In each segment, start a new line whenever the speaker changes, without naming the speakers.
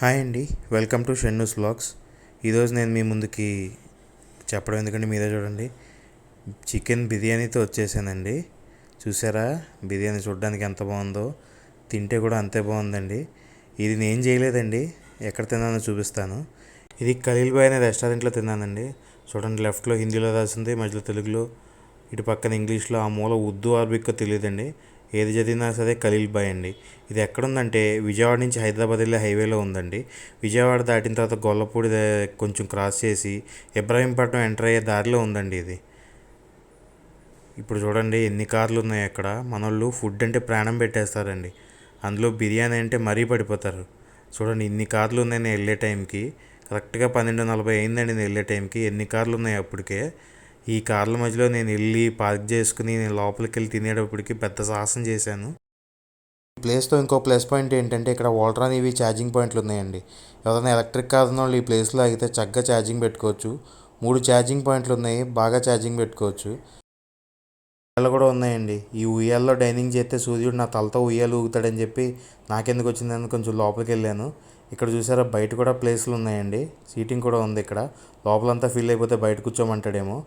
Hi అండి. Welcome to షెన్నూస్ blogs. ఈరోజు నేను మీ ముందుకి చెప్పడం ఎందుకంటే మీరే చూడండి. చికెన్ బిర్యానీతో వచ్చేసానండి. చూసారా? బిర్యానీ చూడడానికి ఎంత బాగుందో. తింటే కూడా అంతే బాగుందండి. ఇది నేను చేయలేదండి. ఎక్కడ తిన్నానో చూపిస్తాను. ఇది ఖలీల్ బాయ్ అనే రెస్టారెంట్లో తిన్నానండి. చూడండి లెఫ్ట్లో హిందీలో రాసింది మధ్యలో తెలుగులో ఇటు పక్కన ఇంగ్లీష్లో ఆ మూల ఉర్దూ అరబిక్ తెలియదండి. ఏది చదివినా సరే ఖలీల్ బాయ్ అండి. ఇది ఎక్కడుందంటే విజయవాడ నుంచి హైదరాబాద్ వెళ్ళే హైవేలో ఉందండి. విజయవాడ దాటిన తర్వాత గొల్లపూడి కొంచెం క్రాస్ చేసి ఇబ్రాహీంపట్నం ఎంటర్ అయ్యే దారిలో ఉందండి ఇది. ఇప్పుడు చూడండి ఎన్ని కార్లు ఉన్నాయి అక్కడ. మనోళ్ళు ఫుడ్ అంటే ప్రాణం పెట్టేస్తారండి. అందులో బిర్యానీ అంటే మరీ పడిపోతారు. చూడండి ఇన్ని కార్లు ఉన్నాయి నేను వెళ్ళే టైంకి. కరెక్ట్గా పన్నెండు నలభై అయిందండి నేను వెళ్ళే టైంకి. ఎన్ని కార్లు ఉన్నాయి అప్పటికే? ఈ కార్ల మధ్యలో నేను వెళ్ళి పార్క్ చేసుకుని నేను లోపలికి వెళ్ళి తినేటప్పటికి పెద్ద సాహసం చేశాను. ఈ ప్లేస్లో ఇంకో ప్లస్ పాయింట్ ఏంటంటే ఇక్కడ వాటర్ అనేవి ఛార్జింగ్ పాయింట్లు ఉన్నాయండి. ఎవరైనా ఎలక్ట్రిక్ కార్ వాళ్ళు ఈ ప్లేస్లో అయితే చక్కగా ఛార్జింగ్ పెట్టుకోవచ్చు. మూడు ఛార్జింగ్ పాయింట్లు ఉన్నాయి బాగా ఛార్జింగ్ పెట్టుకోవచ్చు. ఉయ్యాలు కూడా ఉన్నాయండి. ఈ ఉయ్యాల్లో డైనింగ్ చేస్తే సూర్యుడు నా తలతో ఉయ్యాలు ఊగుతాడని చెప్పి నాకెందుకు వచ్చిందని కొంచెం లోపలికి వెళ్ళాను. ఇక్కడ చూసారా బయట కూడా ప్లేస్లు ఉన్నాయండి. సీటింగ్ కూడా ఉంది ఇక్కడ. లోపలంతా ఫీల్ అయిపోతే బయట కూర్చోమంటాడేమో.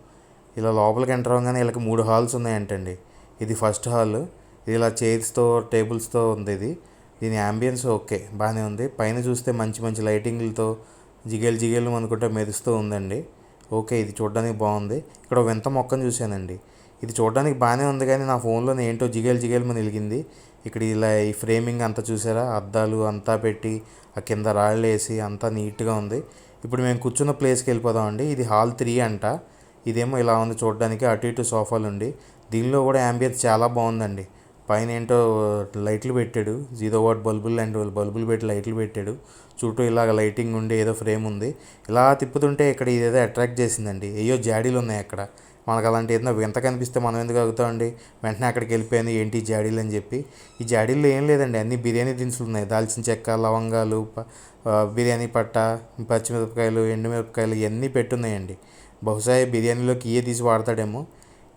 ఇలా లోపలికి ఎంటర్ అవ్వగానే వీళ్ళకి మూడు హాల్స్ ఉన్నాయంటండి. ఇది ఫస్ట్ హాల్ ఇది ఇలా చైర్స్తో టేబుల్స్తో ఉంది ఇది. దీని యాంబియన్స్ ఓకే బాగానే ఉంది. పైన చూస్తే మంచి మంచి లైటింగ్లతో జిగేలు జిగేలు అనుకుంటే మెరుస్తూ ఉందండి. ఓకే ఇది చూడడానికి బాగుంది. ఇక్కడ వింత మొక్కను చూశానండి. ఇది చూడడానికి బాగానే ఉంది కానీ నా ఫోన్లో ఏంటో జిగేలు జిగేలు మన వెలిగింది. ఇక్కడ ఇలా ఈ ఫ్రేమింగ్ అంతా చూసారా? అద్దాలు అంతా పెట్టి ఆ కింద రాళ్ళు వేసి అంతా నీట్గా ఉంది. ఇప్పుడు మేము కూర్చున్న ప్లేస్కి వెళ్ళిపోదామండి. ఇది హాల్ త్రీ అంట. ఇదేమో ఇలా ఉంది చూడడానికి అటు ఇటు సోఫాలు ఉండి దీనిలో కూడా యాంబియన్స్ చాలా బాగుందండి. పైన ఏంటో లైట్లు పెట్టాడు. జీరో వాట్ బల్బులు లాంటి బల్బులు పెట్టి లైట్లు పెట్టాడు. చుట్టూ ఇలాగ లైటింగ్ ఉండి ఏదో ఫ్రేమ్ ఉంది. ఇలా తిప్పుతుంటే ఇక్కడ ఇదేదో అట్రాక్ట్ చేసిందండి. ఏయో జాడీలు ఉన్నాయి అక్కడ. మనకు అలాంటి ఏదైనా వింత కనిపిస్తే మనం ఎందుకు అవుతామండి వెంటనే అక్కడికి వెళ్ళిపోయాను ఏంటి ఈ జాడీలు? అని చెప్పి. ఈ జాడీల్లో ఏం లేదండి. అన్ని బిర్యానీ దినుసులు ఉన్నాయి. దాల్చిన చెక్క లవంగాలు బిర్యానీ పట్ట పచ్చిమిరపకాయలు ఎండుమిరపకాయలు ఇవన్నీ పెట్టున్నాయండి. బహుశా బిర్యానీలోకి ఇవే తీసి వాడతాడేమో.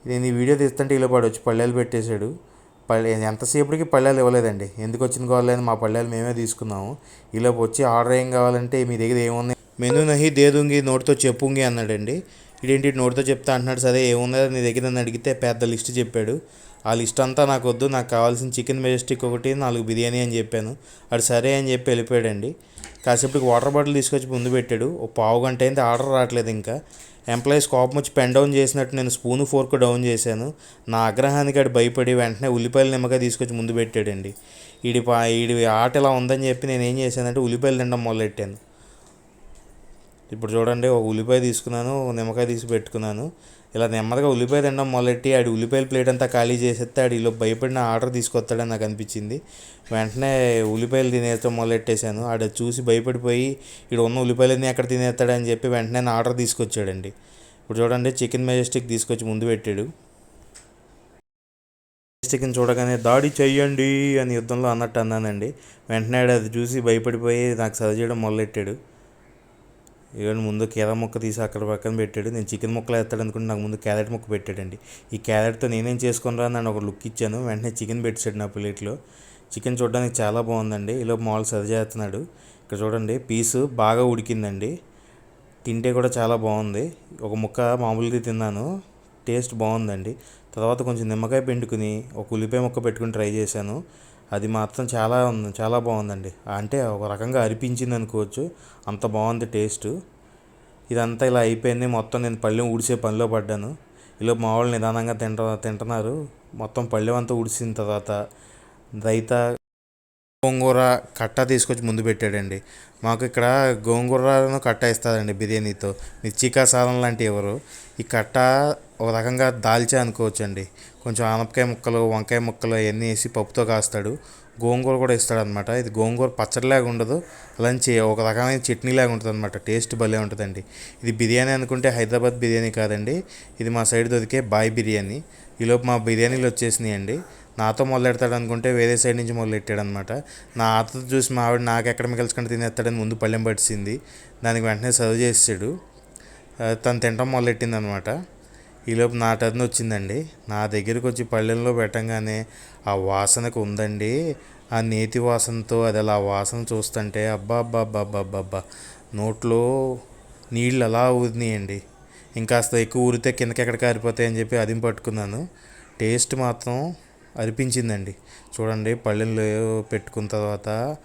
నేను ఈ వీడియో తీస్తుంటే ఇలా పాడు వచ్చి పళ్ళేలు పెట్టేశాడు. పల్లె ఎంతసేపటికి పల్లెలు ఇవ్వలేదండి. ఎందుకు వచ్చింది కావాలని మా పల్లెలు మేమే తీసుకున్నాము. ఇలా వచ్చి ఆర్డర్ ఏం కావాలంటే మీ దగ్గర ఏముంది మెనూ నహి దేదుంగి నోటితో చెప్పుంగి అన్నాడండి. ఇదేంటి నోటితో చెప్తా అంటున్నాడు. సరే ఏమున్నదో నీ దగ్గర నన్ను అడిగితే పెద్ద లిస్ట్ చెప్పాడు. ఆ లిస్ట్ అంతా నాకు వద్దు నాకు కావాల్సిన చికెన్ మెజెస్టిక్ ఒకటి నాలుగు బిర్యానీ అని చెప్పాను. అది సరే అని చెప్పి వెళ్ళిపోయాడండి. కాసేపటికి వాటర్ బాటిల్ తీసుకొచ్చి ముందు పెట్టాడు. ఓ పావు గంట అయింది ఆర్డర్ రావట్లేదు ఇంకా. ఎంప్లాయీస్ కోపం వచ్చి పెన్ డౌన్ చేసినట్టు నేను స్పూన్ ఫోర్క్ డౌన్ చేశాను. నా ఆగ్రహానికి ఆడు భయపడి వెంటనే ఉల్లిపాయలు నిమ్మకాయ తీసుకొచ్చి ముందు పెట్టాడండి. ఈడి పా ఈడి ఆట ఇలా ఉందని చెప్పి నేను ఏం చేశానంటే ఉల్లిపాయలు తినడం మొదలెట్టాను. ఇప్పుడు చూడండి ఒక ఉల్లిపాయ తీసుకున్నాను ఒక నిమ్మకాయ తీసి పెట్టుకున్నాను. ఇలా నెమ్మదిగా ఉల్లిపాయ తినడం మొదలెట్టి ఆడి ఉల్లిపాయల ప్లేట్ అంతా ఖాళీ చేసేస్తే ఆడు ఇలా భయపడిన ఆర్డర్ తీసుకొస్తాడని నాకు అనిపించింది. వెంటనే ఉల్లిపాయలు తినేస్తాం మొదలెట్టేశాను. ఆడ చూసి భయపడిపోయి ఇక్కడ ఉన్న ఉల్లిపాయలన్నీ ఎక్కడ తినేస్తాడని చెప్పి వెంటనే నా ఆర్డర్ తీసుకొచ్చాడండి. ఇప్పుడు చూడండి చికెన్ మెజెస్టిక్ తీసుకొచ్చి ముందు పెట్టాడు. మెజెస్టిక్ని చూడగానే దాడి చెయ్యండి అని యుద్ధంలో అన్నట్టు అన్నానండి. వెంటనే ఆడు అది చూసి భయపడిపోయి నాకు సర్వ్ చేయడం మొదలెట్టాడు. ఇవన్నీ ముందు కీర ముక్క తీసి అక్కడ పక్కన పెట్టాడు. నేను చికెన్ ముక్కలు వేస్తాడు అనుకుంటే నాకు ముందు క్యారెట్ ముక్క పెట్టాడండి. ఈ క్యారెట్తో నేనేం చేసుకుని రా అని ఒక లుక్ ఇచ్చాను. వెంటనే చికెన్ పెట్టాడు నా ప్లేట్లో. చికెన్ చూడడానికి చాలా బాగుందండి. ఇలా మామూలు సరిచేస్తున్నాడు చేస్తున్నాడు. ఇక్కడ చూడండి పీసు బాగా ఉడికిందండి. తింటే కూడా చాలా బాగుంది. ఒక ముక్క మామూలుగా తిన్నాను. టేస్ట్ బాగుందండి. తర్వాత కొంచెం నిమ్మకాయ పిండుకుని ఒక ఉల్లిపాయ ముక్క పెట్టుకుని ట్రై చేశాను. అది మాత్రం చాలా ఉంది చాలా బాగుందండి. అంటే ఒక రకంగా అరిపించింది అనుకోవచ్చు. అంత బాగుంది టేస్ట్. ఇదంతా ఇలా అయిపోయింది. మొత్తం నేను పళ్ళెం ఊడిసే పనిలో పడ్డాను. ఇలా మా వాళ్ళు నిదానంగా తింట తింటున్నారు. మొత్తం పళ్ళెం అంతా ఊడిసిన తర్వాత రైతా గోంగూర కట్ట తీసుకొచ్చి ముందు పెట్టాడండి. మాకు ఇక్కడ గోంగూరను కట్ట ఇస్తారండి బిర్యానీతో. మిర్చికా సాధన లాంటి ఎవరు? ఈ కట్ట ఒక రకంగా దాల్చా అనుకోవచ్చండి. కొంచెం ఆనపకాయ ముక్కలు వంకాయ ముక్కలు అవన్నీ వేసి పప్పుతో కాస్తాడు. గోంగూర కూడా ఇస్తాడు అనమాట ఇది గోంగూర పచ్చడిలాగా ఉండదు. అలాంటి ఒక రకమైన చట్నీలాగా ఉంటుంది అనమాట టేస్ట్ భలే ఉంటుందండి. ఇది బిర్యానీ అనుకుంటే హైదరాబాద్ బిర్యానీ కాదండి. ఇది మా సైడ్ దొరికే బాయ్ బిర్యానీ. ఈలోపు మా బిర్యానీలు వచ్చేసినాయి అండి నాతో మొదలెడతాడు అనుకుంటే వేరే సైడ్ నుంచి మొదలెట్టాడు అనమాట నా ఆతతో చూసి మా ఆవిడ నాకు ఎక్కడ మిగల్చుకుంటే తినేస్తాడని ముందు పళ్ళెం పట్టింది. దానికి వెంటనే సర్వ్ చేసాడు తను తినటం మొదలెట్టింది అనమాట ఈలోపు నా టర్న్ వచ్చిందండి. నా దగ్గరికి వచ్చి పళ్ళెంలో పెట్టంగానే ఆ వాసనకు ఉందండి. ఆ నేతి వాసనతో అది అలా వాసన చూస్తుంటే అబ్బా అబ్బా అబ్బా అబ్బా అబ్బా అబ్బా నోట్లో నీళ్ళు అలా ఊరినాయండి. ఇంకాస్త ఎక్కువ ఊరితే కిందకి ఎక్కడ కారిపోతాయని చెప్పి అది పట్టుకున్నాను టేస్ట్ మాత్రం అనిపించిందండి. చూడండి పళ్ళెంలో పెట్టుకున్న తర్వాత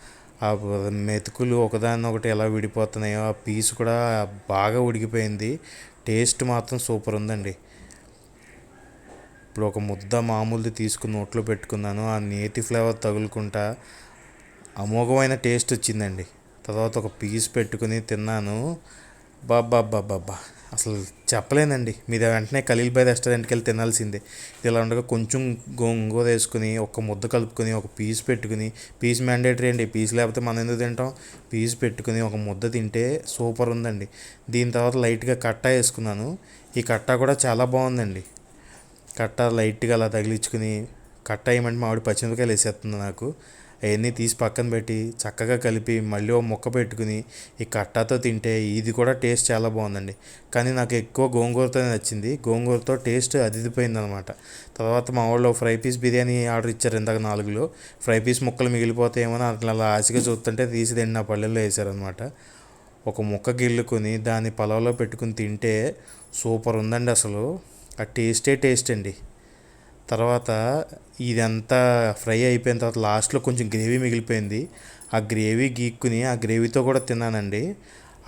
ఆ మెతుకులు ఒకదాన్ని ఒకటి ఎలా విడిపోతున్నాయో ఆ పీస్ కూడా బాగా ఉడికిపోయింది. టేస్ట్ మాత్రం సూపర్ ఉందండి. ఇప్పుడు ఒక ముద్ద మామూలుది తీసుకుని నోట్లో పెట్టుకున్నాను ఆ నేతి ఫ్లేవర్ తగులుకుంటా అమోఘమైన టేస్ట్ వచ్చిందండి. తర్వాత ఒక పీస్ పెట్టుకుని తిన్నాను. బాబ్బా బాబ్బా అసలు చెప్పలేనండి. మీరు వెంటనే ఖలీల్ బాయ్ రెస్టారెంట్కి వెళ్ళి తినాల్సిందే. ఇలా ఉండగా కొంచెం గోంగూర వేసుకుని ఒక ముద్ద కలుపుకొని ఒక పీస్ పెట్టుకుని పీస్ మ్యాండేటరీ అండి. పీస్ లేకపోతే మనం ఎందుకు తింటాం? పీస్ పెట్టుకుని ఒక ముద్ద తింటే సూపర్ ఉందండి. దీని తర్వాత లైట్గా కట్టా వేసుకున్నాను. ఈ కట్టా కూడా చాలా బాగుందండి. కట్ట లైట్గా అలా తగిలించుకుని కట్టా వేయమంటే మామిడి పచ్చిమిరకాయలు పచ్చిమిరపకాయలు వేసేస్తుంది నాకు. అవన్నీ తీసి పక్కన పెట్టి చక్కగా కలిపి మళ్ళీ ఓ ముక్క పెట్టుకుని ఈ కట్టాతో తింటే ఇది కూడా టేస్ట్ చాలా బాగుందండి. కానీ నాకు ఎక్కువ గోంగూరతో నచ్చింది. గోంగూరతో టేస్ట్ అదిరిపోయింది అనమాట తర్వాత మా వాళ్ళు ఫ్రై పీస్ బిర్యానీ ఆర్డర్ ఇచ్చారు ఇందాక నాలుగులో. ఫ్రై పీస్ ముక్కలు మిగిలిపోతాయేమో అట్లా అలా ఆశగా చూస్తుంటే తీసి తిండి నా పల్లెల్లో వేసారనమాట ఒక ముక్క గిల్లుకొని దాన్ని పొలంలో పెట్టుకుని తింటే సూపర్ ఉందండి అసలు. ఆ టేస్టే టేస్ట్ అండి తర్వాత ఇదంతా ఫ్రై అయిపోయిన తర్వాత లాస్ట్లో కొంచెం గ్రేవీ మిగిలిపోయింది. ఆ గ్రేవీ గీక్కుని ఆ గ్రేవీతో కూడా తిన్నానండి.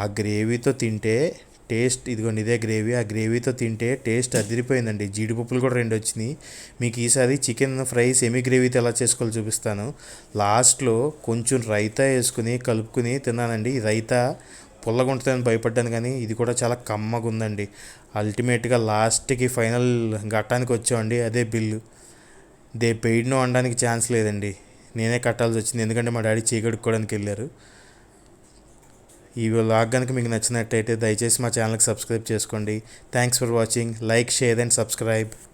ఆ గ్రేవీతో తింటే టేస్ట్ ఇదిగోండి ఇదే గ్రేవీ ఆ గ్రేవీతో తింటే టేస్ట్ అదిరిపోయిందండి. జీడిపప్పులు కూడా రెండు వచ్చినాయి. మీకు ఈసారి చికెన్ ఫ్రై సెమీ గ్రేవీతో ఎలా చేసుకోవాలో చూపిస్తాను. లాస్ట్లో కొంచెం రైతా వేసుకుని కలుపుకుని తిన్నానండి. రైతా పుల్లగా ఉంటుందని భయపడ్డాను కానీ ఇది కూడా చాలా కమ్మగా ఉందండి అల్టిమేట్గా లాస్ట్కి ఫైనల్ ఘట్టానికి వచ్చామండి అదే బిల్లు. దే పెయిడ్ను అనడానికి ఛాన్స్ లేదండి. నేనే కట్టాల్సి వచ్చింది ఎందుకంటే మా డాడీ చీకడుక్కోవడానికి వెళ్ళారు. ఈ వ్లాగ్ కనుక మీకు నచ్చినట్టయితే దయచేసి మా ఛానల్కి సబ్స్క్రైబ్ చేసుకోండి. Thanks for watching. Like share and subscribe.